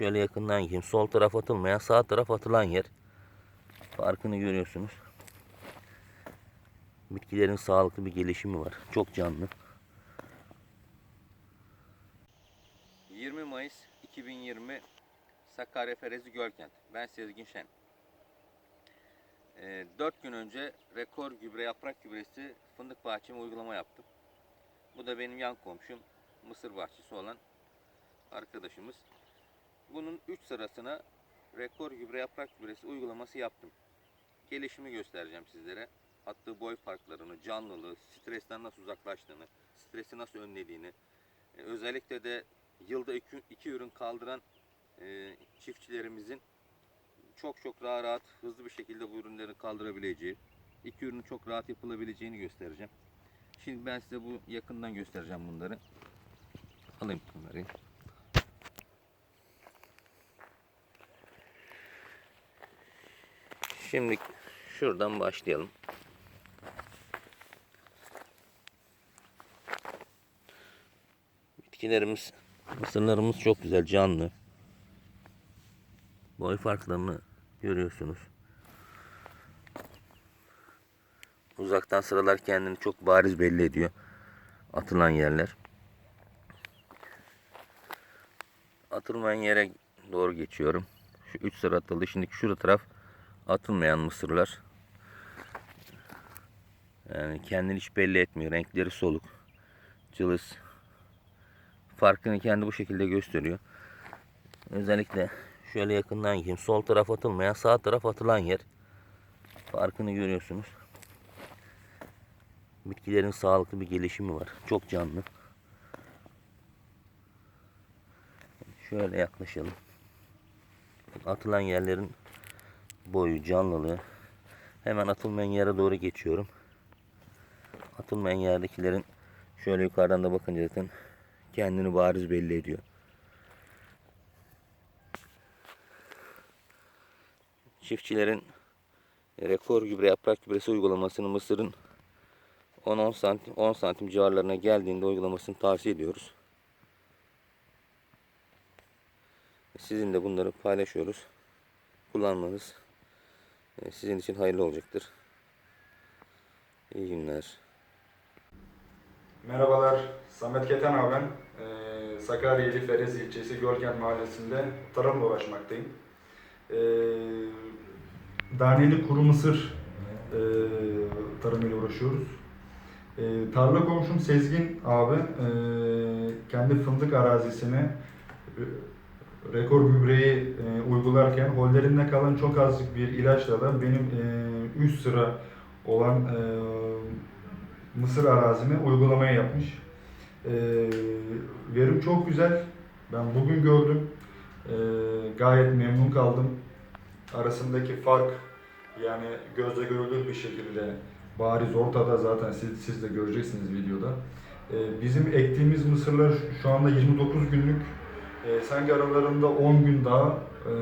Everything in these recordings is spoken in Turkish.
Şöyle yakından gideyim. Sol taraf atılmayan sağ taraf atılan yer. Farkını görüyorsunuz. Bitkilerin sağlıklı bir gelişimi var. Çok canlı. 20 Mayıs 2020 Sakarya Ferezi Gölkent. Ben Sezgin Şen. 4 gün önce rekor gübre yaprak gübresi fındık bahçeme uygulama yaptım. Bu da benim yan komşum mısır bahçesi olan arkadaşımız. Bunun 3 sırasına rekor gübre yaprak gübresi uygulaması yaptım. Gelişimi göstereceğim sizlere. Attığı boy farklarını, canlılığı, stresten nasıl uzaklaştığını, stresi nasıl önlediğini, e, özellikle de yılda iki, iki ürün kaldıran e, çiftçilerimizin çok çok daha rahat, hızlı bir şekilde bu ürünleri kaldırabileceği, iki ürünü çok rahat yapılabileceğini göstereceğim. Şimdi ben size bu yakından göstereceğim bunları. Alayım kamerayı. Şimdi şuradan başlayalım. Bitkilerimiz, mısırlarımız çok güzel, canlı. Boy farklarını görüyorsunuz. Uzaktan sıralar kendini çok bariz belli ediyor. Atılan yerler. Atılmayan yere doğru geçiyorum. Şu 3 sıra atıldı. Şimdi şurada taraf atılmayan mısırlar. Yani kendini hiç belli etmiyor. Renkleri soluk. Cılız. Farkını kendi bu şekilde gösteriyor. Özellikle şöyle yakından gideyim. Sol taraf atılmayan sağ taraf atılan yer. Farkını görüyorsunuz. Bitkilerin sağlıklı bir gelişimi var. Çok canlı. Şöyle yaklaşalım. Atılan yerlerin boyu, canlılığı. Hemen atılmayan yere doğru geçiyorum. Atılmayan yerdekilerin şöyle yukarıdan da bakınca zaten kendini bariz belli ediyor. Çiftçilerin rekor gübre yaprak gübresi uygulamasını Mısır'ın 10-10 santim 10 santim civarlarına geldiğinde uygulamasını tavsiye ediyoruz. Sizin de bunları paylaşıyoruz. Kullanmanız sizin için hayırlı olacaktır. İyi günler. Merhabalar, Samet Keten abi. Ee, Sakarya ili Ferez ilçesi Gölkent mahallesinde tarımla uğraşmaktayım. Ee, Daneli kuru mısır e, tarımıyla uğraşıyoruz. Ee, tarla komşum Sezgin abi e, kendi fındık arazisine e, rekor gübreyi e, uygularken hollerinde kalan çok azıcık bir ilaçla da benim e, üst sıra olan e, Mısır arazime uygulamayı yapmış. Ee, verim çok güzel. Ben bugün gördüm. Ee, gayet memnun kaldım. Arasındaki fark yani gözle görülür bir şekilde bariz ortada zaten siz, siz de göreceksiniz videoda. Ee, bizim ektiğimiz mısırlar şu anda 29 günlük. Ee, sanki aralarında 10 gün daha e,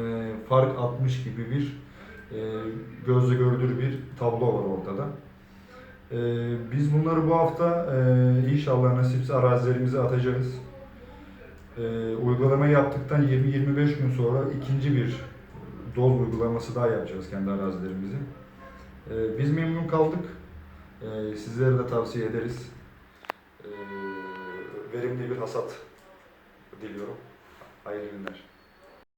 fark atmış gibi bir e, gözle görülür bir tablo var ortada. Ee, biz bunları bu hafta e, inşallah nasipse arazilerimize atacağız. Ee, uygulama yaptıktan 20-25 gün sonra ikinci bir doz uygulaması daha yapacağız kendi arazilerimizi. Ee, biz memnun kaldık. Ee, sizlere de tavsiye ederiz. Ee, verimli bir hasat diliyorum. Hayırlı günler.